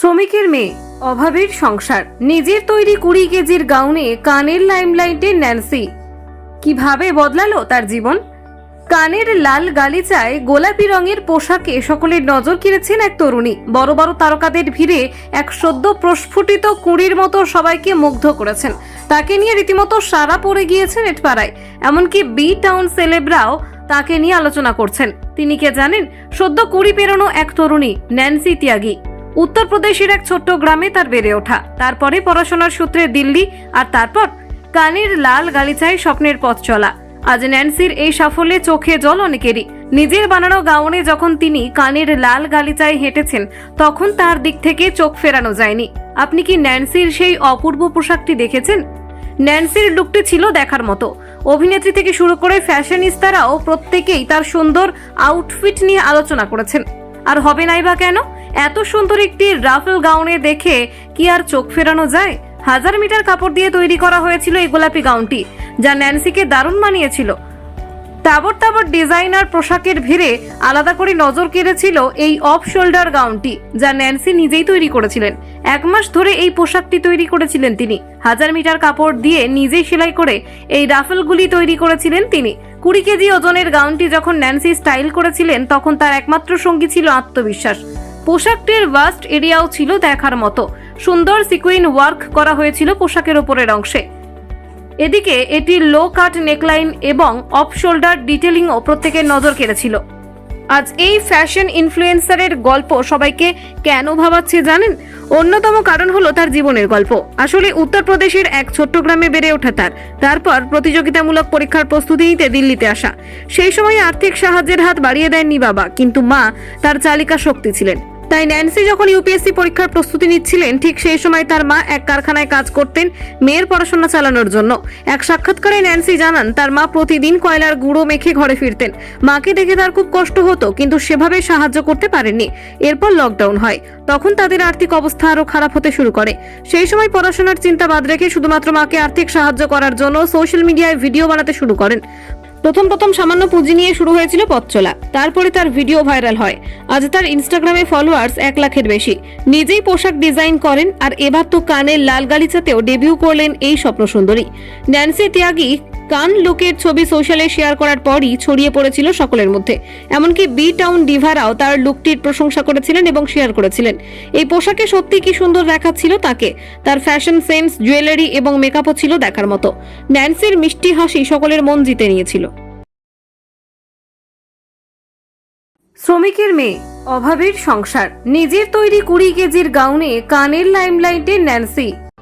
শ্রমিকের মেয়ে, অভাবের সংসার। নিজের তৈরি কুড়ি কেজির গাউনে কানের লাইমলাইটে ন্যান্সি। কীভাবে বদলালো তার জীবন? কানের লাল গালিচায় গোলাপি রঙের পোশাকে সকলের নজর কেড়েছেন এক তরুণী। বড় বড় তারকাদের ভিড়ে এক সদ্য প্রস্ফুটিত কুড়ির মতো সবাইকে মুগ্ধ করেছেন। তাকে নিয়ে রীতিমতো সারা পড়ে গিয়েছেন এটপাড়ায়। এমনকি বি টাউন সেলেবরাও তাকে নিয়ে আলোচনা করছেন। তিনি কে জানেন? সদ্য কুড়ি পেরোনো এক তরুণী, ন্যান্সি ত্যাগী। উত্তরপ্রদেশের এক ছোট্ট গ্রামে তার বেড়ে ওঠা। তারপরে পড়াশোনার সূত্রে দিল্লি, আর তারপর কানের লাল গালিচায় স্বপ্নের পথ চলা। আজ ন্যান্সির এই সাফল্যে চোখে জল অনেকেরই। নিজের বানানো গাউনে যখন তিনি কানের লাল গালিচায় হেঁটেছেন, তখন তার দিক থেকে চোখ ফেরানো যায়নি। আপনি কি ন্যান্সির সেই অপূর্ব পোশাকটি দেখেছেন? ন্যান্সির লুকটি ছিল দেখার মতো। অভিনেত্রী থেকে শুরু করে ফ্যাশনিস্তারাও প্রত্যেকেই তার সুন্দর আউটফিট নিয়ে আলোচনা করেছেন। আর হবে নাই বা কেন? এত সুন্দর একটি রাফেল গাউনে দেখে কি আর চোখ ফেরানো যায়? হাজার মিটার কাপড় দিয়ে তৈরি করা হয়েছিল এই গোলাপি গাউনটি, যা ন্যান্সিকে দারুণ মানিয়েছিল। তাবর তাবর ডিজাইনার পোশাকের ভিড়ে আলাদা করে নজর কেড়েছিল এই অফ শোল্ডার গাউনটি, যা ন্যান্সি নিজেই তৈরি করেছিলেন। এক মাস ধরে এই পোশাকটি তৈরি করেছিলেন তিনি। হাজার মিটার কাপড় দিয়ে নিজেই সেলাই করে এই রাফেলগুলি তৈরি করেছিলেন তিনি। কুড়ি কেজি ওজনের গাউনটি যখন ন্যান্সি স্টাইল করেছিলেন, তখন তার একমাত্র সঙ্গী ছিল আত্মবিশ্বাস। পোশাকটির ওয়াস্ট এরিয়াও ছিল দেখার মতো। সুন্দর সিকুইন ওয়ার্ক করা হয়েছিল পোশাকের ওপরের অংশে। এদিকে এটি লো কাট নেকলাইন এবং অফ শোল্ডার ডিটেলিংও প্রত্যেকের নজর কেড়েছিল। আজ এই ফ্যাশন ইনফ্লুয়েন্সারের গল্প সবাইকে কেন ভাবাচ্ছে জানেন? অন্যতম কারণ হলো তার জীবনের গল্প। আসলে উত্তরপ্রদেশের এক ছোট্ট গ্রামে বেড়ে ওঠা তার। তারপর প্রতিযোগিতামূলক পরীক্ষার প্রস্তুতি নিতে দিল্লিতে আসা। সেই সময় আর্থিক সাহায্যের হাত বাড়িয়ে দেননি বাবা, কিন্তু মা তার চালিকা শক্তি ছিলেন। তাই ন্যান্সি যখন ইউপিএসসি পরীক্ষার প্রস্তুতি নিচ্ছিলেন, ঠিক সেই সময় তার মা এক কারখানায় কাজ করতেন মেয়ের পড়াশোনা চালানোর জন্য। এক সাক্ষাৎকারে ন্যান্সি জানান, তার মা প্রতিদিন কয়লার গুঁড়ো মেখে ঘরে ফিরতেন। মাকে দেখে তার খুব কষ্ট হতো, কিন্তু সেভাবে সাহায্য করতে পারেননি। এরপর লকডাউন হয়। তখন তাদের আর্থিক অবস্থা আরও খারাপ হতে শুরু করে। সেই সময় পড়াশোনার চিন্তা বাদ রেখে শুধুমাত্র মাকে আর্থিক সাহায্য করার জন্য সোশ্যাল মিডিয়ায় ভিডিও বানাতে শুরু করেন। প্রথম প্রথম সামান্য পুঁজি নিয়ে শুরু হয়েছিল পথচলা। তারপরে তার ভিডিও ভাইরাল হয়। আজ তার ইনস্টাগ্রামে ফলোয়ার্স এক লাখের বেশি। নিজেই পোশাক ডিজাইন করেন আর এবার তো কানের লাল গালিচাতেও ডেবিউ করলেন এই স্বপ্ন সুন্দরী ন্যান্সি ত্যাগী কান লুকের ছবি সোশ্যালে শেয়ার করার পরই ছড়িয়ে পড়েছিল সকলের মধ্যে। এমনকি বি টাউন ডিভারাও তার লুকটির প্রশংসা করেছিলেন এবং শেয়ার করেছিলেন। এই পোশাকে সত্যি কি সুন্দর দেখাচ্ছিল তাকে? তার ফ্যাশন সেন্স, জুয়েলারি এবং মেকআপও ছিল দেখার মতো। ন্যান্সির মিষ্টি হাসি সকলের মন জিতে নিয়েছিল। শ্রমিকের মেয়ে, অভাবের সংসার। নিজের তৈরি কুড়ি কেজির গাউনে কানের লাইমলাইটে ন্যান্সি।